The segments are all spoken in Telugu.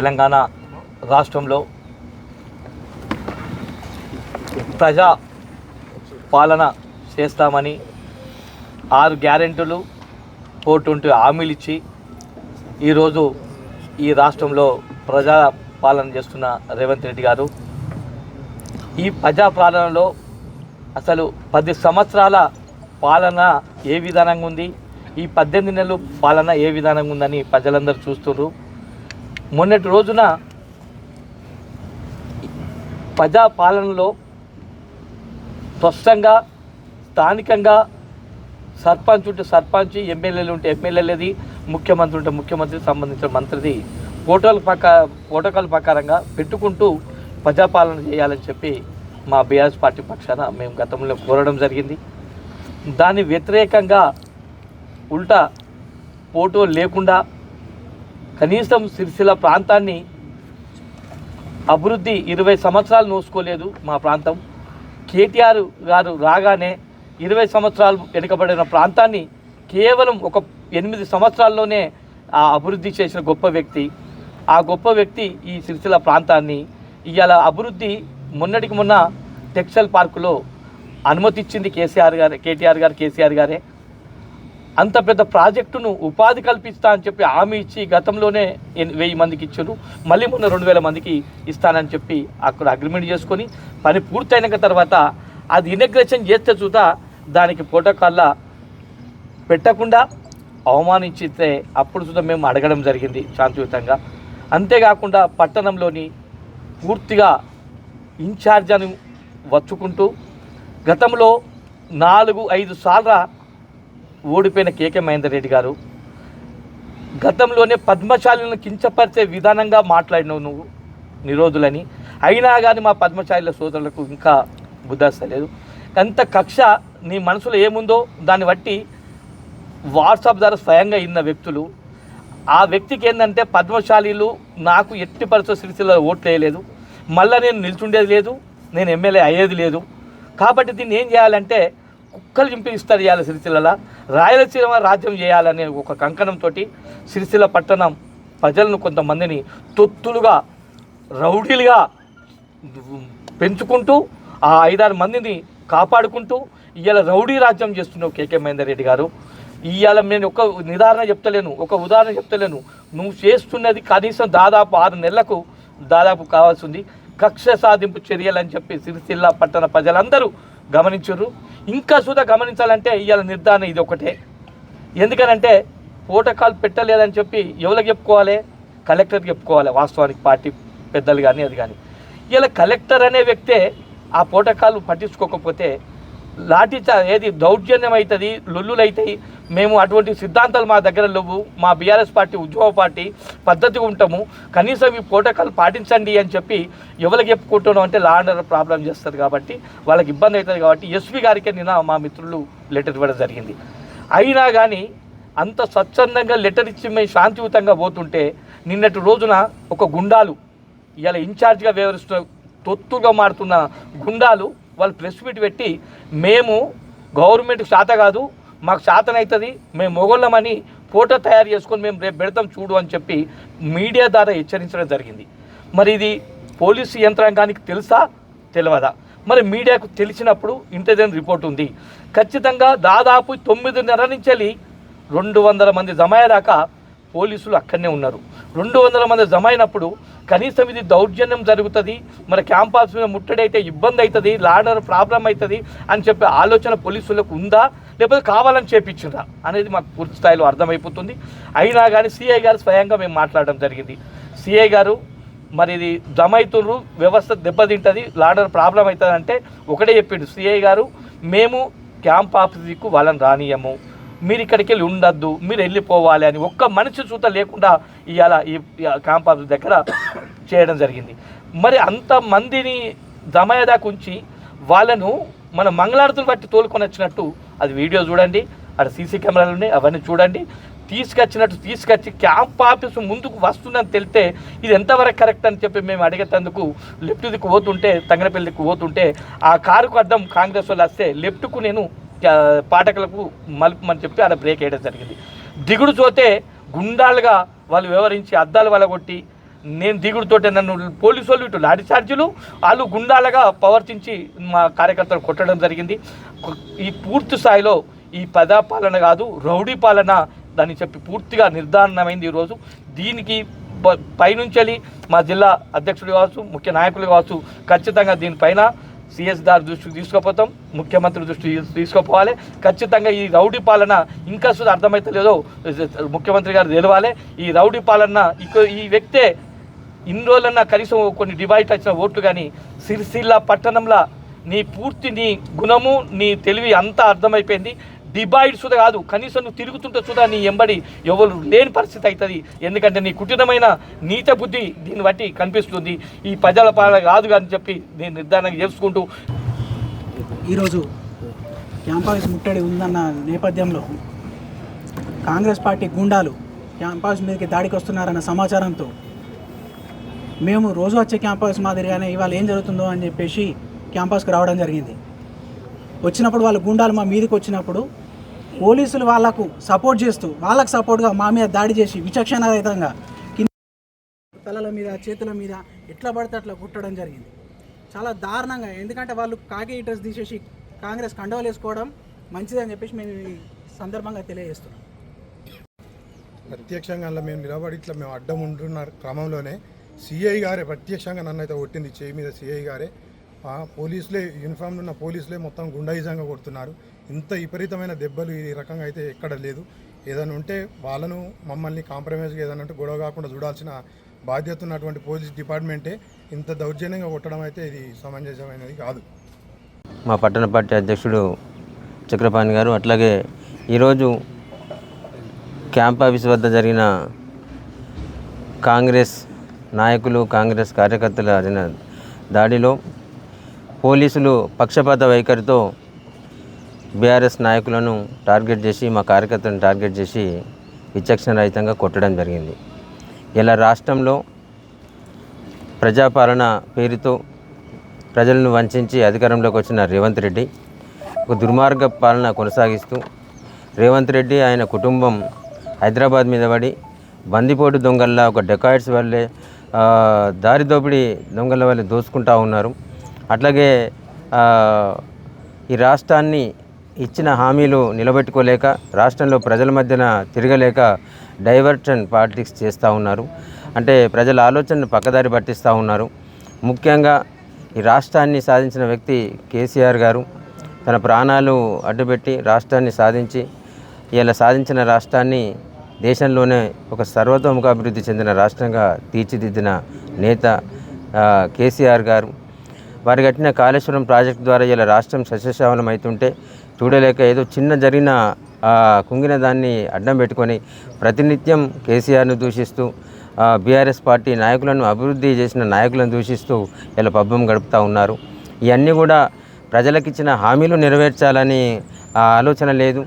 తెలంగాణ రాష్ట్రంలో ప్రజా పాలన చేస్తామని ఆరు గ్యారెంటీలు ఫోర్ హామీలు ఇచ్చి ఈరోజు ఈ రాష్ట్రంలో ప్రజా పాలన చేస్తున్న రేవంత్ రెడ్డి గారు. ఈ ప్రజా పాలనలో అసలు పది సంవత్సరాల పాలన ఏ విధానంగా ఉంది? ఈ పద్దెనిమిది నెలలు పాలన ఏ విధానంగా ఉందని ప్రజలందరూ చూస్తున్నారు మొన్నటి రోజున ప్రజాపాలనలో స్పష్టంగా స్థానికంగా సర్పంచ్ ఉంటే సర్పంచ్ ఎమ్మెల్యేలు ఉంటే ఎమ్మెల్యేలది ముఖ్యమంత్రి ఉంటే ముఖ్యమంత్రి సంబంధించిన మంత్రిది. ఫోటోల ప్రకా ప్రోటోకాల్ ప్రకారంగా పెట్టుకుంటూ ప్రజాపాలన చేయాలని చెప్పి మా బీఆర్ఎస్ పార్టీ పక్షాన మేము గతంలో కోరడం జరిగింది. దాని వ్యతిరేకంగా ఉల్టా ఫోటో లేకుండా కనీసం సిరిసిల్ల ప్రాంతాన్ని అభివృద్ధి ఇరవై సంవత్సరాలు నోసుకోలేదు మా ప్రాంతం. కేటీఆర్ గారు రాగానే ఇరవై సంవత్సరాలు వెనుకబడిన ప్రాంతాన్ని కేవలం ఒక ఎనిమిది సంవత్సరాల్లోనే ఆ అభివృద్ధి చేసిన గొప్ప వ్యక్తి. ఆ గొప్ప వ్యక్తి ఈ సిరిసిల్ల ప్రాంతాన్ని ఇవాళ అభివృద్ధి మొన్నటికి మొన్న టెక్స్టైల్ పార్కులో అనుమతిచ్చింది కేసీఆర్ గారు కేటీఆర్ గారు కేసీఆర్ గారే. అంత పెద్ద ప్రాజెక్టును ఉపాధి కల్పిస్తా అని చెప్పి హామీ ఇచ్చి గతంలోనే వెయ్యి మందికి ఇచ్చారు. మళ్ళీ మొన్న రెండు వేల మందికి ఇస్తానని చెప్పి అక్కడ అగ్రిమెంట్ చేసుకొని పని పూర్తయినాక తర్వాత అది ఇనగ్రేషన్ చేస్తే చూతా దానికి ప్రోటోకాల్లా పెట్టకుండా అవమానించితే అప్పుడు చూద్దాం మేము అడగడం జరిగింది శాంతియుతంగా. అంతేకాకుండా పట్టణంలోని పూర్తిగా ఇన్ఛార్జ్ అని వచ్చుకుంటూ గతంలో నాలుగు ఐదు సార్ల ఓడిపోయిన కేకే మహేందర్ రెడ్డి గారు. గతంలోనే పద్మశాలను కించపరిచే విధానంగా మాట్లాడినావు నువ్వు నిరోధులని. అయినా కానీ మా పద్మశాలిల సోదరులకు ఇంకా బుద్ధస్తలేదు అంత కక్ష నీ మనసులో ఏముందో దాన్ని బట్టి వాట్సాప్ ద్వారా స్వయంగా ఇన్న వ్యక్తులు. ఆ వ్యక్తికి ఏంటంటే పద్మశాలీలు నాకు ఎట్టి పరిస్థితి సిరిసిల్ల ఓట్లు వేయలేదు. మళ్ళీ నేను నిల్చుండేది లేదు నేను ఎమ్మెల్యే అయ్యేది లేదు. కాబట్టి దీన్ని ఏం చేయాలంటే కుక్కలు చింపి ఇస్తారు చేయాలి సిరిసిల్ల రాయలసీమ రాజ్యం చేయాలనే ఒక కంకణంతో సిరిసిల్ల పట్టణం ప్రజలను కొంతమందిని తొత్తులుగా రౌడీలుగా పెంచుకుంటూ ఆ ఐదారు మందిని కాపాడుకుంటూ ఇవాళ రౌడీ రాజ్యం చేస్తున్నావు కేకే మహేందర్ రెడ్డి గారు. ఇవాళ నేను ఒక నిదారణ చెప్తలేను ఒక ఉదాహరణ చెప్తలేను. నువ్వు చేస్తున్నది కనీసం దాదాపు ఆరు నెలలకు దాదాపు కావాల్సింది కక్ష సాధింపు చర్యలని చెప్పి సిరిసిల్ల పట్టణ ప్రజలందరూ గమనించారు. ఇంకా సుధా గమనించాలంటే ఇవాళ నిర్ధారణ ఇది ఒకటే. ఎందుకనంటే ఓటకాలు పెట్టలేదని చెప్పి ఎవరికి చెప్పుకోవాలి? కలెక్టర్కి చెప్పుకోవాలి. వాస్తవానికి పార్టీ పెద్దలు కానీ అది కానీ. ఇలా కలెక్టర్ అనే వ్యక్తే ఆ పోటకాలు పట్టించుకోకపోతే లాఠీ ఏది దౌర్జన్యం అవుతుంది లొల్లులు అవుతాయి మేము అటువంటి సిద్ధాంతాలు మా దగ్గర లేవు. మా బీఆర్ఎస్ పార్టీ ఉద్యోగ పార్టీ పద్ధతిగా ఉంటాము. కనీసం ఈ ప్రోటోకాల్ పాటించండి అని చెప్పి ఎవరికి చెప్పుకుంటున్నాం అంటే లా అండ్ ఆర్డర్ ప్రాబ్లం చేస్తుంది కాబట్టి వాళ్ళకి ఇబ్బంది అవుతుంది కాబట్టి ఎస్వి గారికే నిన్న మా మిత్రులు లెటర్ ఇవ్వడం జరిగింది. అయినా కానీ అంత స్వచ్ఛందంగా లెటర్ ఇచ్చి మేము శాంతియుతంగా పోతుంటే నిన్నటి రోజున ఒక గుండాలు ఇవాళ ఇన్ఛార్జ్గా వ్యవహరిస్తున్న తొత్తుగా మారుతున్న గుండాలు వాళ్ళు ప్రెస్ మీట్ పెట్టి మేము గవర్నమెంట్ శాత కాదు మాకు శాతనవుతుంది మేము మొగోళ్ళమని ఫోటో తయారు చేసుకొని మేము రేపు పెడతాం చూడు అని చెప్పి మీడియా ద్వారా హెచ్చరించడం జరిగింది. మరి ఇది పోలీసు యంత్రాంగానికి తెలుసా? తెలియదా మరి మీడియాకు తెలిసినప్పుడు ఇంటెలిజెన్స్ రిపోర్ట్ ఉంది. ఖచ్చితంగా దాదాపు తొమ్మిదిన్నర నుంచి రెండు వందల మంది జమ అయ్యేదాకా పోలీసులు అక్కడనే ఉన్నారు. రెండు వందల మంది జమ అయినప్పుడు కనీసం ఇది దౌర్జన్యం జరుగుతుంది మరి క్యాంపస్ మీద ముట్టడి అయితే ఇబ్బంది అవుతుంది లాడర్ ప్రాబ్లం అవుతుంది అని చెప్పే ఆలోచన పోలీసులకు ఉందా? లేకపోతే కావాలని చేపించిందా అనేది మాకు పూర్తి స్థాయిలో అర్థమైపోతుంది. అయినా కానీ సిఐ గారు స్వయంగా మేము మాట్లాడడం జరిగింది. సిఐ గారు మరి ఇది జమ వ్యవస్థ దెబ్బతింటుంది లాడర్ ప్రాబ్లం అవుతుంది అంటే ఒకటే చెప్పిండు. సిఐ గారు మేము క్యాంప్ ఆఫీస్కు వాళ్ళని రానియము. మీరు ఇక్కడికి వెళ్ళి ఉండద్దు మీరు వెళ్ళిపోవాలి అని ఒక్క మనిషి చూత లేకుండా ఇవాళ ఈ క్యాంప్ ఆఫీస్ దగ్గర చేయడం జరిగింది. మరి అంతమందిని జమయదాకు ఉంచి వాళ్ళను మన మంగళారతులు బట్టి తోలుకొని వచ్చినట్టు అది వీడియో చూడండి అక్కడ సీసీ కెమెరాలు ఉన్నాయి అవన్నీ చూడండి. తీసుకొచ్చినట్టు తీసుకొచ్చి క్యాంప్ ఆఫీస్ ముందుకు వస్తుందని తెలితే ఇది ఎంతవరకు కరెక్ట్ అని చెప్పి మేము అడిగేటందుకు లెఫ్ట్ దిక్కు పోతుంటే తంగనపల్లికి దిక్కు పోతుంటే ఆ కారుకు అడ్డం కాంగ్రెస్ వాళ్ళు వస్తే లెఫ్ట్కు నేను పాఠకులకు మలుపుమని చెప్పి అక్కడ బ్రేక్ వేయడం జరిగింది. దిగుడు చూతే గుండాలుగా వాళ్ళు వివరించి అద్దాలు వలగొట్టి నేను దిగుడుతోటే నన్ను పోలీసు వాళ్ళు ఇటు లాఠీ చార్జీలు వాళ్ళు గుండాలుగా ప్రవర్తించి మా కార్యకర్తలు కొట్టడం జరిగింది. ఈ పూర్తి స్థాయిలో ఈ పదా పాలన కాదు రౌడీ పాలన దాన్ని చెప్పి పూర్తిగా నిర్ధారణమైంది ఈరోజు. దీనికి పైనుంచి మా జిల్లా అధ్యక్షుడు కావచ్చు ముఖ్య నాయకులు కావచ్చు ఖచ్చితంగా దీనిపైన సిఎస్ దారి దృష్టికి తీసుకుపోతాం ముఖ్యమంత్రి దృష్టికి తీసుకుపోవాలి. ఖచ్చితంగా ఈ రౌడీ పాలన ఇంకా అర్థమైతే లేదో ముఖ్యమంత్రి గారు తెలవాలి. ఈ రౌడీ పాలన ఇక ఈ వ్యక్తే ఇన్ని రోజులన్నా కనీసం కొన్ని డివైట్ వచ్చిన ఓట్లు కానీ సిరిసిల్ల పట్టణంలో నీ పూర్తి నీ గుణము నీ తెలివి అంతా అర్థమైపోయింది. డిబైడ్ సుధ కాదు కనీసం నువ్వు తిరుగుతుంటే సుధా నీ ఎంబడి ఎవరు లేని పరిస్థితి అవుతుంది ఎందుకంటే నీ కుటుంబమైన నీత బుద్ధి దీన్ని బట్టి కనిపిస్తుంది. ఈ ప్రజల పాలన కాదు అని చెప్పి నేను నిర్ధారణ చేసుకుంటూ ఈరోజు క్యాంపస్ ముట్టడి ఉందన్న నేపథ్యంలో కాంగ్రెస్ పార్టీ గుండాలు క్యాంపస్ మీదకి దాడికి వస్తున్నారన్న సమాచారంతో మేము రోజు వచ్చే క్యాంపస్ మాదిరిగానే ఇవాళ ఏం జరుగుతుందో అని చెప్పేసి క్యాంపస్కి రావడం జరిగింది. వచ్చినప్పుడు వాళ్ళ గుండాలు మా మీదకి వచ్చినప్పుడు పోలీసులు వాళ్ళకు సపోర్ట్ చేస్తూ వాళ్ళకు సపోర్ట్గా మా మీద దాడి చేసి విచక్షణారహితంగా కింద తలల మీద చేతుల మీద ఎట్లా పడితే అట్లా కుట్టడం జరిగింది. చాలా దారుణంగా ఎందుకంటే వాళ్ళు కాకి డ్రెస్ తీసేసి కాంగ్రెస్ కండవలు వేసుకోవడం మంచిదని చెప్పేసి మేము ఈ సందర్భంగా తెలియజేస్తున్నాం. ప్రత్యక్షంగా అలా మేము నిలబడి ఇట్లా మేము అడ్డం ఉంటున్న క్రమంలోనే. సిఐ గారే ప్రత్యక్షంగా నన్ను అయితే కొట్టింది చేయి మీద సిఐ గారే. పోలీసులే యూనిఫామ్లో ఉన్న పోలీసులే మొత్తం గుండాయిజంగా కొడుతున్నారు. ఇంత విపరీతమైన దెబ్బలు ఈ రకంగా అయితే ఎక్కడ లేదు. ఏదైనా ఉంటే వాళ్ళను మమ్మల్ని కాంప్రమైజ్గా ఏదైనా ఉంటే గొడవ కాకుండా చూడాల్సిన బాధ్యత ఉన్నటువంటి పోలీస్ డిపార్ట్మెంటే ఇంత దౌర్జన్యంగా కొట్టడం అయితే ఇది సమంజసమైనది కాదు. మా పట్టణ పార్టీ అధ్యక్షుడు చక్రపాణి గారు అట్లాగే ఈరోజు క్యాంప్ ఆఫీస్ వద్ద జరిగిన కాంగ్రెస్ నాయకులు కాంగ్రెస్ కార్యకర్తల దాడిలో పోలీసులు పక్షపాత వైఖరితో బీఆర్ఎస్ నాయకులను టార్గెట్ చేసి మా కార్యకర్తలను టార్గెట్ చేసి విచక్షణ రహితంగా కొట్టడం జరిగింది. ఇలా రాష్ట్రంలో ప్రజాపాలన పేరుతో ప్రజలను వంచి అధికారంలోకి వచ్చిన రేవంత్ రెడ్డి ఒక దుర్మార్గ పాలన కొనసాగిస్తూ రేవంత్ రెడ్డి ఆయన కుటుంబం హైదరాబాద్ మీద పడి బందిపోటు దొంగల్లా ఒక డెకాయిడ్స్ వల్లే దారి దోపిడీ దొంగల వల్ల దోసుకుంటా ఉన్నారు. అట్లాగే ఈ రాష్ట్రాన్ని ఇచ్చిన హామీలు నిలబెట్టుకోలేక రాష్ట్రంలో ప్రజల మధ్యన తిరగలేక డైవర్షన్ పాలిటిక్స్ చేస్తూ ఉన్నారు. అంటే ప్రజల ఆలోచనను పక్కదారి పట్టిస్తూ ఉన్నారు. ముఖ్యంగా ఈ రాష్ట్రాన్ని సాధించిన వ్యక్తి కేసీఆర్ గారు. తన ప్రాణాలు అడ్డుపెట్టి రాష్ట్రాన్ని సాధించి ఇలా సాధించిన రాష్ట్రాన్ని దేశంలోనే ఒక సర్వతోముఖాభివృద్ధి చెందిన రాష్ట్రంగా తీర్చిదిద్దిన నేత కేసీఆర్ గారు. వారు కట్టిన కాళేశ్వరం ప్రాజెక్టు ద్వారా ఇలా రాష్ట్రం సస్యశ్రావనం అవుతుంటే చూడలేక ఏదో చిన్న జరిగిన కుంగిన దాన్ని అడ్డం పెట్టుకొని ప్రతినిత్యం కేసీఆర్ను దూషిస్తూ బీఆర్ఎస్ పార్టీ నాయకులను అభివృద్ధి చేసిన నాయకులను దూషిస్తూ ఇలా పబ్బం గడుపుతూ ఉన్నారు. ఇవన్నీ కూడా ప్రజలకిచ్చిన హామీలు నెరవేర్చాలని ఆలోచన లేదు.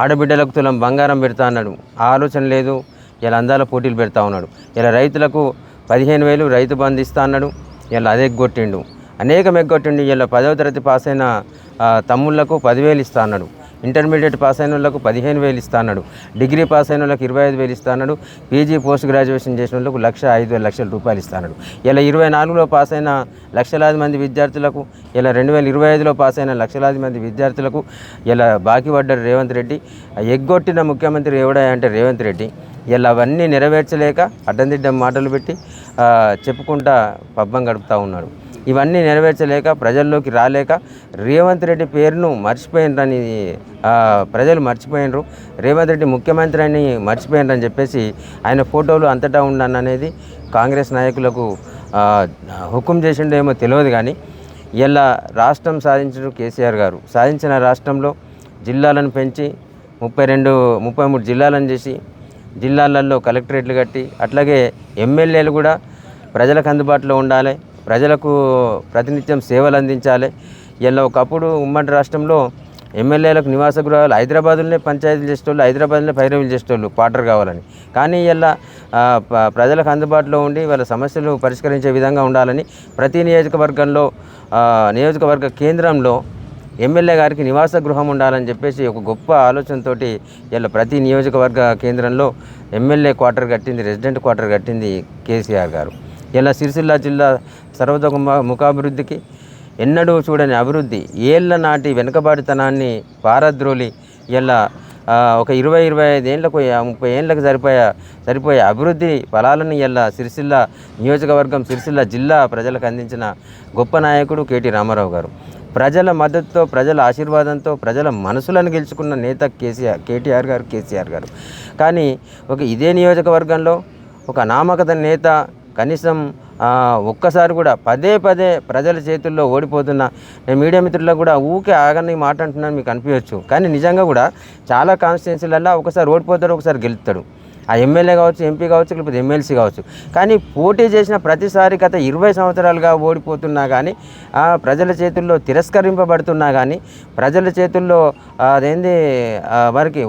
ఆడబిడ్డలకు తులం బంగారం పెడతా అన్నాడు. ఆ ఆలోచన లేదు. ఇలా అందాల పోటీలు పెడతా ఉన్నాడు. ఇలా రైతులకు పదిహేను వేలు రైతు బంధు ఇస్తా అన్నాడు. ఇలా అదే ఎగ్గొట్టిండు. అనేకం ఎగ్గొట్టిండు. ఇలా పదవ తరగతి పాస్ అయిన తమ్ముళ్ళకు పదివేలు ఇస్తా అన్నాడు. ఇంటర్మీడియట్ పాస్ అయిన వాళ్ళకు పదిహేను వేలు ఇస్తాడు డిగ్రీ పాస్ అయిన వాళ్ళకి ఇరవై ఐదు వేలు ఇస్తాడు పీజీ పోస్ట్ గ్రాడ్యుయేషన్ చేసిన వాళ్ళకు లక్ష ఐదు వేల లక్షల రూపాయలు ఇస్తాడు ఇలా ఇరవై నాలుగులో పాస్ అయిన లక్షలాది మంది విద్యార్థులకు ఇలా రెండు వేల ఇరవై ఐదులో పాస్ అయిన లక్షలాది మంది విద్యార్థులకు ఇలా బాకీ పడ్డారు రేవంత్ రెడ్డి. ఎగ్గొట్టిన ముఖ్యమంత్రి ఎవడా అంటే రేవంత్ రెడ్డి. ఇలా అవన్నీ నెరవేర్చలేక అడ్డందిడ్డం మాటలు పెట్టి చెప్పుకుంటా పబ్బం గడుపుతూ ఉన్నాడు. ఇవన్నీ నెరవేర్చలేక ప్రజల్లోకి రాలేక రేవంత్ రెడ్డి పేరును మర్చిపోయినరని ప్రజలు మర్చిపోయినరు. రేవంత్ రెడ్డి ముఖ్యమంత్రి అని మర్చిపోయినరని చెప్పేసి ఆయన ఫోటోలు అంతటా ఉండను అనేది కాంగ్రెస్ నాయకులకు హుకుం చేసిండేమో తెలియదు కానీ ఇలా రాష్ట్రం సాధించిన కేసీఆర్ గారు. సాధించిన రాష్ట్రంలో జిల్లాలను పెంచి ముప్పై రెండు ముప్పై మూడు జిల్లాలను చేసి జిల్లాలలో కలెక్టరేట్లు కట్టి అట్లాగే ఎమ్మెల్యేలు కూడా ప్రజలకు అందుబాటులో ఉండాలి. ప్రజలకు ప్రతినిత్యం సేవలు అందించాలి. ఇలా ఒకప్పుడు ఉమ్మడి రాష్ట్రంలో ఎమ్మెల్యేలకు నివాస గృహాలు హైదరాబాద్లోనే పంచాయతీలు చేసేటోళ్ళు హైదరాబాద్లోనే పైరవీలు చేసేటోళ్ళు క్వార్టర్ కావాలని. కానీ ఇలా ప్రజలకు అందుబాటులో ఉండి వాళ్ళ సమస్యలు పరిష్కరించే విధంగా ఉండాలని ప్రతి నియోజకవర్గంలో నియోజకవర్గ కేంద్రంలో ఎమ్మెల్యే గారికి నివాస గృహం ఉండాలని చెప్పేసి ఒక గొప్ప ఆలోచనతోటి ఇలా ప్రతి నియోజకవర్గ కేంద్రంలో ఎమ్మెల్యే క్వార్టర్ కట్టింది రెసిడెంట్ క్వార్టర్ కట్టింది కేసీఆర్ గారు. ఇలా సిరిసిల్ల జిల్లా సర్వతోక ముఖాభివృద్ధికి ఎన్నడూ చూడని అభివృద్ధి. ఏళ్ళ నాటి వెనుకబాటుతనాన్ని పారద్రోలి ఇలా ఒక ఇరవై ఇరవై ఐదు ఏళ్ళకు ముప్పై ఏళ్ళకు సరిపోయే సరిపోయే అభివృద్ధి ఫలాలను ఇలా సిరిసిల్ల నియోజకవర్గం సిరిసిల్ల జిల్లా ప్రజలకు అందించిన గొప్ప నాయకుడు కేటీ రామారావు గారు. ప్రజల మద్దతుతో ప్రజల ఆశీర్వాదంతో ప్రజల మనసులను గెలుచుకున్న నేత కేసీఆర్ కేటీఆర్ గారు కేసీఆర్ గారు. కానీ ఒక ఇదే నియోజకవర్గంలో ఒక నామకత నేత కనీసం ఒక్కసారి కూడా పదే పదే ప్రజల చేతుల్లో ఓడిపోతున్న నేను మీడియా మిత్రులకు కూడా ఊకే ఆగని మాట అంటున్నాను మీకు అనిపించవచ్చు. కానీ నిజంగా కూడా చాలా కాన్స్టిట్యున్సీలలో ఒకసారి ఓడిపోతాడు ఒకసారి గెలుస్తాడు ఆ ఎమ్మెల్యే కావచ్చు ఎంపీ కావచ్చు లేకపోతే ఎమ్మెల్సీ కావచ్చు. కానీ పోటీ చేసిన ప్రతిసారి గత ఇరవై సంవత్సరాలుగా ఓడిపోతున్నా కానీ ఆ ప్రజల చేతుల్లో తిరస్కరింపబడుతున్నా కానీ ప్రజల చేతుల్లో అదేంది వారికి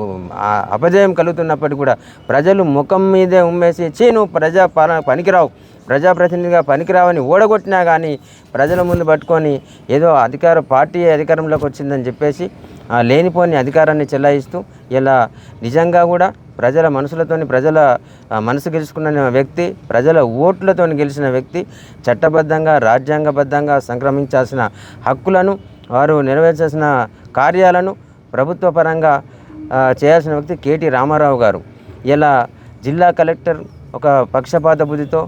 అపజయం కలుగుతున్నప్పటికీ కూడా ప్రజలు ముఖం మీదే ఉమ్మేసి చీ నువ్వు ప్రజా పనికిరావు ప్రజాప్రతినిధిగా పనికిరావని ఓడగొట్టినా కానీ ప్రజల ముందు పట్టుకొని ఏదో అధికార పార్టీ అధికారంలోకి వచ్చిందని చెప్పేసి లేనిపోని అధికారాన్ని చెల్లాయిస్తూ ఇలా నిజంగా కూడా ప్రజల మనసులతోని ప్రజల మనసు గెలుచుకున్న వ్యక్తి ప్రజల ఓట్లతో గెలిచిన వ్యక్తి చట్టబద్ధంగా రాజ్యాంగబద్ధంగా సంక్రమించాల్సిన హక్కులను వారు నెరవేర్చాల్సిన కార్యాలను ప్రభుత్వ పరంగా చేయాల్సిన వ్యక్తి కేటీ రామారావు గారు. ఇలా జిల్లా కలెక్టర్ ఒక పక్షపాత బుద్ధితో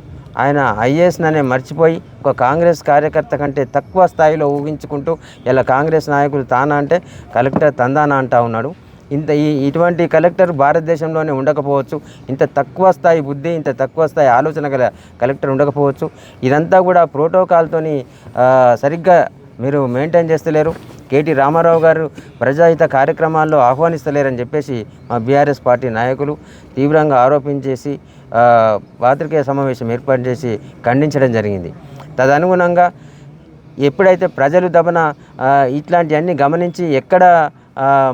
ఆయన ఐఏఎస్ అనే మర్చిపోయి ఒక కాంగ్రెస్ కార్యకర్త కంటే తక్కువ స్థాయిలో ఊహించుకుంటూ ఇలా కాంగ్రెస్ నాయకులు తానా అంటే కలెక్టర్ తందానా అంటా ఉన్నాడు. ఇంత ఈ ఇటువంటి కలెక్టర్ భారతదేశంలోనే ఉండకపోవచ్చు. ఇంత తక్కువ స్థాయి బుద్ధి ఇంత తక్కువ స్థాయి ఆలోచన గల కలెక్టర్ ఉండకపోవచ్చు. ఇదంతా కూడా ప్రోటోకాల్తోని సరిగ్గా మీరు మెయింటైన్ చేస్తలేరు. కేటీ రామారావు గారు ప్రజాహిత కార్యక్రమాల్లో ఆహ్వానిస్తలేరని చెప్పేసి మా బీఆర్ఎస్ పార్టీ నాయకులు తీవ్రంగా ఆరోపించేసి పాత్రికేయ సమావేశం ఏర్పాటు చేసి ఖండించడం జరిగింది. తదనుగుణంగా ఎప్పుడైతే ప్రజలు దబన ఇట్లాంటివన్నీ గమనించి ఎక్కడ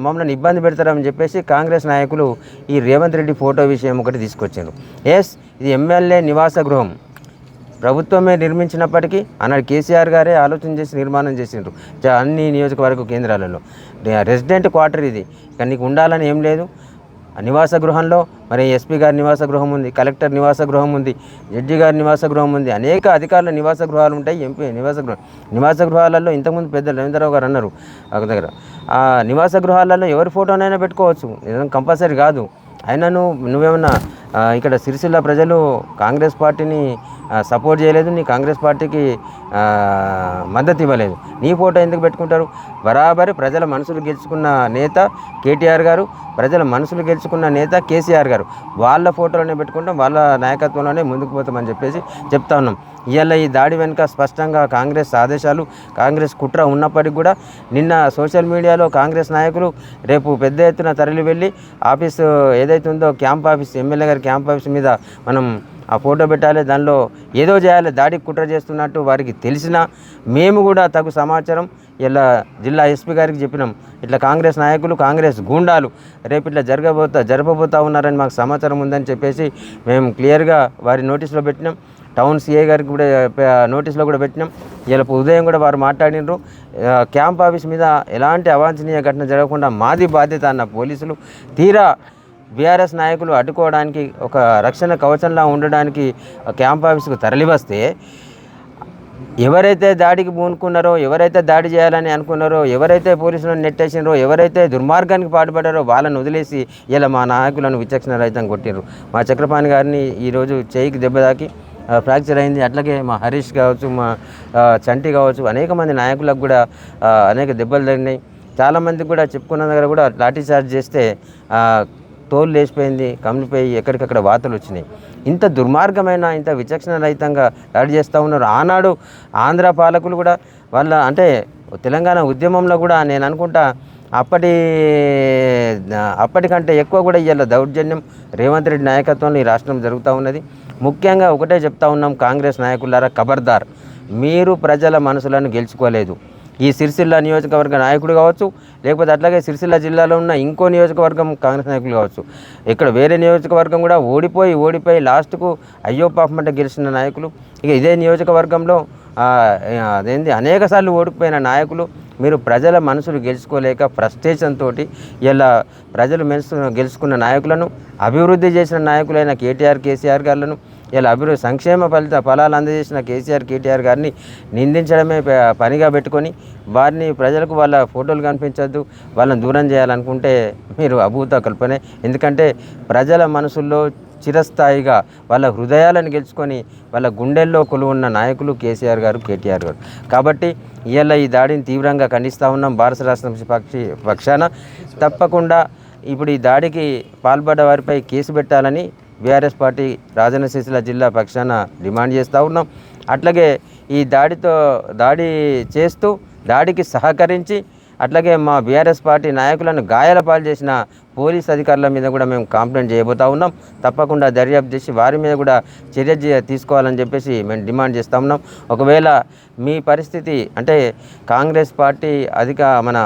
మమ్మల్ని ఇబ్బంది పెడతారని చెప్పేసి కాంగ్రెస్ నాయకులు ఈ రేవంత్ రెడ్డి ఫోటో విషయం ఒకటి తీసుకొచ్చారు. ఎస్ ఇది ఎమ్మెల్యే నివాస గృహం. ప్రభుత్వమే నిర్మించినప్పటికీ అన్నాడు కేసీఆర్ గారే ఆలోచన చేసి నిర్మాణం చేసిండ్రు. అన్ని నియోజకవర్గ కేంద్రాలలో. రెసిడెంట్ క్వార్టర్ ఇది. కానీ నీకు ఉండాలని ఏం లేదు. నివాస గృహంలో మరి ఎస్పీ గారి నివాస గృహం ఉంది కలెక్టర్ నివాస గృహం ఉంది జడ్జి గారి నివాస గృహం ఉంది. అనేక అధికారుల నివాస గృహాలు ఉంటాయి ఎంపీ నివాస గృహం. నివాస గృహాలలో ఇంతకుముందు పెద్ద రవీంద్రరావు గారు అన్నారు. ఒక దగ్గర. ఆ నివాస గృహాలలో ఎవరి ఫోటోనైనా పెట్టుకోవచ్చు. ఏదైనా కంపల్సరీ కాదు. అయినా నువ్వు నువ్వేమన్నా ఇక్కడ సిరిసిల్ల ప్రజలు కాంగ్రెస్ పార్టీని సపోర్ట్ చేయలేదు నీ కాంగ్రెస్ పార్టీకి మద్దతు ఇవ్వలేదు. నీ ఫోటో ఎందుకు పెట్టుకుంటారు? బరాబరి ప్రజల మనసులు గెలుచుకున్న నేత కేటీఆర్ గారు ప్రజల మనసులు గెలుచుకున్న నేత కేసీఆర్ గారు. వాళ్ళ ఫోటోలోనే పెట్టుకుంటాం వాళ్ళ నాయకత్వంలోనే ముందుకు పోతామని చెప్పేసి చెప్తా ఉన్నాం. ఇవాళ ఈ దాడి వెనుక స్పష్టంగా కాంగ్రెస్ ఆదేశాలు కాంగ్రెస్ కుట్ర ఉన్నప్పటికీ కూడా నిన్న సోషల్ మీడియాలో కాంగ్రెస్ నాయకులు రేపు పెద్ద ఎత్తున తరలి వెళ్ళి ఆఫీసు ఏదైతే ఉందో క్యాంప్ ఆఫీస్ ఎమ్మెల్యే గారి క్యాంప్ ఆఫీస్ మీద మనం ఆ ఫోటో పెట్టాలి. దానిలో ఏదో చేయాలి. దాడికి కుట్ర చేస్తున్నట్టు వారికి తెలిసిన మేము కూడా తగు సమాచారం ఇలా జిల్లా ఎస్పీ గారికి చెప్పినాం. ఇట్లా కాంగ్రెస్ నాయకులు కాంగ్రెస్ గూండాలు రేపు ఇట్లా జరగబోతా జరపబోతా ఉన్నారని మాకు సమాచారం ఉందని చెప్పేసి మేము క్లియర్గా వారి నోటీసులో పెట్టినాం. టౌన్ సిఐ గారికి కూడా నోటీస్లో నోటీసులో కూడా పెట్టినాం. ఇలా ఉదయం కూడా వారు మాట్లాడినారు. క్యాంప్ ఆఫీస్ మీద ఎలాంటి అవాంఛనీయ ఘటన జరగకుండా మాది బాధ్యత అన్న పోలీసులు తీరా బీఆర్ఎస్ నాయకులు అడ్డుకోవడానికి ఒక రక్షణ కవచంలా ఉండడానికి క్యాంప్ ఆఫీస్కు తరలివస్తే ఎవరైతే దాడికి పూనుకున్నారో ఎవరైతే దాడి చేయాలని అనుకున్నారో ఎవరైతే పోలీసులను నెట్టేసినారో ఎవరైతే దుర్మార్గానికి పాటుపడారో వాళ్ళని వదిలేసి ఇలా మా నాయకులను విచక్షణ రహితం కొట్టినారు మా చక్రపాణి గారిని ఈరోజు చేయికి దెబ్బ తాకి ఫ్రాక్చర్ అయింది. అట్లాగే మా హరీష్ కావచ్చు మా చంటి కావచ్చు అనేక మంది నాయకులకు కూడా అనేక దెబ్బలు తగినాయి చాలామందికి కూడా చెప్పుకున్న దగ్గర కూడా లాఠీ చార్జ్ చేస్తే తోలు లేచిపోయింది కమిలిపోయి ఎక్కడికక్కడ వార్తలు వచ్చినాయి. ఇంత దుర్మార్గమైన ఇంత విచక్షణ రహితంగా దాడి చేస్తూ ఉన్నారు. ఆనాడు ఆంధ్ర పాలకులు కూడా వాళ్ళ అంటే తెలంగాణ ఉద్యమంలో కూడా నేను అనుకుంటా అప్పటి అప్పటికంటే ఎక్కువ కూడా ఇవాళ దౌర్జన్యం. రేవంత్ రెడ్డి నాయకత్వంలో ఈ రాష్ట్రం జరుగుతూ ఉన్నది. ముఖ్యంగా ఒకటే చెప్తా ఉన్నాం కాంగ్రెస్ నాయకులారా ఖబర్దార్ మీరు ప్రజల మనసులను గెలుచుకోలేదు. ఈ సిరిసిల్ల నియోజకవర్గ నాయకుడు కావచ్చు లేకపోతే అట్లాగే సిరిసిల్ల జిల్లాలో ఉన్న ఇంకో నియోజకవర్గం కాంగ్రెస్ నాయకులు కావచ్చు. ఇక్కడ వేరే నియోజకవర్గం కూడా ఓడిపోయి ఓడిపోయి లాస్ట్కు అయ్యో పాపమంటే గెలిచిన నాయకులు. ఇక ఇదే నియోజకవర్గంలో అదేంటి అదేంది అనేక సార్లు ఓడిపోయిన నాయకులు. మీరు ప్రజల మనసులు గెలుచుకోలేక ఫ్రస్ట్రేషన్ తోటి ఇలా ప్రజలు మెలుసు గెలుచుకున్న నాయకులను అభివృద్ధి చేసిన నాయకులైన కేటీఆర్ కేసీఆర్ గారులను ఇలా అభివృద్ధి సంక్షేమ ఫలిత ఫలాలు అందజేసిన కేసీఆర్ కేటీఆర్ గారిని నిందించడమే పనిగా పెట్టుకొని వారిని ప్రజలకు వాళ్ళ ఫోటోలు కనిపించద్దు వాళ్ళని దూరం చేయాలనుకుంటే మీరు అభూత కల్పనే. ఎందుకంటే ప్రజల మనసుల్లో చిరస్థాయిగా వాళ్ళ హృదయాలను గెలుచుకొని వాళ్ళ గుండెల్లో కొలువున్న నాయకులు కేసీఆర్ గారు కేటీఆర్ గారు. కాబట్టి ఇవాళ ఈ దాడిని తీవ్రంగా ఖండిస్తూ ఉన్నాం భారత రాష్ట్రం పక్షి పక్షాన. తప్పకుండా ఇప్పుడు ఈ దాడికి పాల్పడ్డ వారిపై కేసు పెట్టాలని బీఆర్ఎస్ పార్టీ రాజన్న జిల్లా పక్షాన డిమాండ్ చేస్తూ ఉన్నాం. అట్లాగే ఈ దాడితో దాడి చేస్తూ దాడికి సహకరించి అట్లాగే మా బీఆర్ఎస్ పార్టీ నాయకులను గాయాల పాలు చేసిన పోలీస్ అధికారుల మీద కూడా మేము కంప్లైంట్ చేయబోతా ఉన్నాం. తప్పకుండా దర్యాప్తు చేసి వారి మీద కూడా చర్య తీసుకోవాలని చెప్పేసి మేము డిమాండ్ చేస్తా ఉన్నాం. ఒకవేళ మీ పరిస్థితి అంటే కాంగ్రెస్ పార్టీ అధిక మన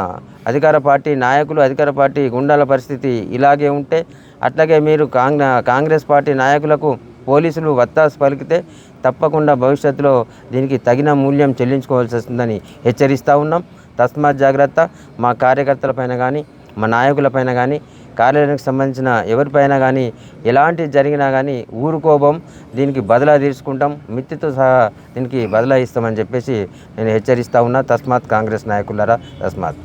అధికార పార్టీ నాయకులు అధికార పార్టీ గుండాల పరిస్థితి ఇలాగే ఉంటే అట్లాగే మీరు కాంగ్ కాంగ్రెస్ పార్టీ నాయకులకు పోలీసులు వత్తాసు పలికితే తప్పకుండా భవిష్యత్తులో దీనికి తగిన మూల్యం చెల్లించుకోవాల్సి వస్తుందని హెచ్చరిస్తూ ఉన్నాం. తస్మాత్ జాగ్రత్త మా కార్యకర్తలపైన కానీ మా నాయకులపైన కానీ కార్యాలయానికి సంబంధించిన ఎవరిపైన కానీ ఎలాంటి జరిగినా కానీ ఊరుకోబం దీనికి బదలా తీసుకుంటాం మిత్తితో సహా దీనికి బదలా ఇస్తామని చెప్పేసి నేను హెచ్చరిస్తా ఉన్నా. తస్మాత్ కాంగ్రెస్ నాయకులరా తస్మాత్.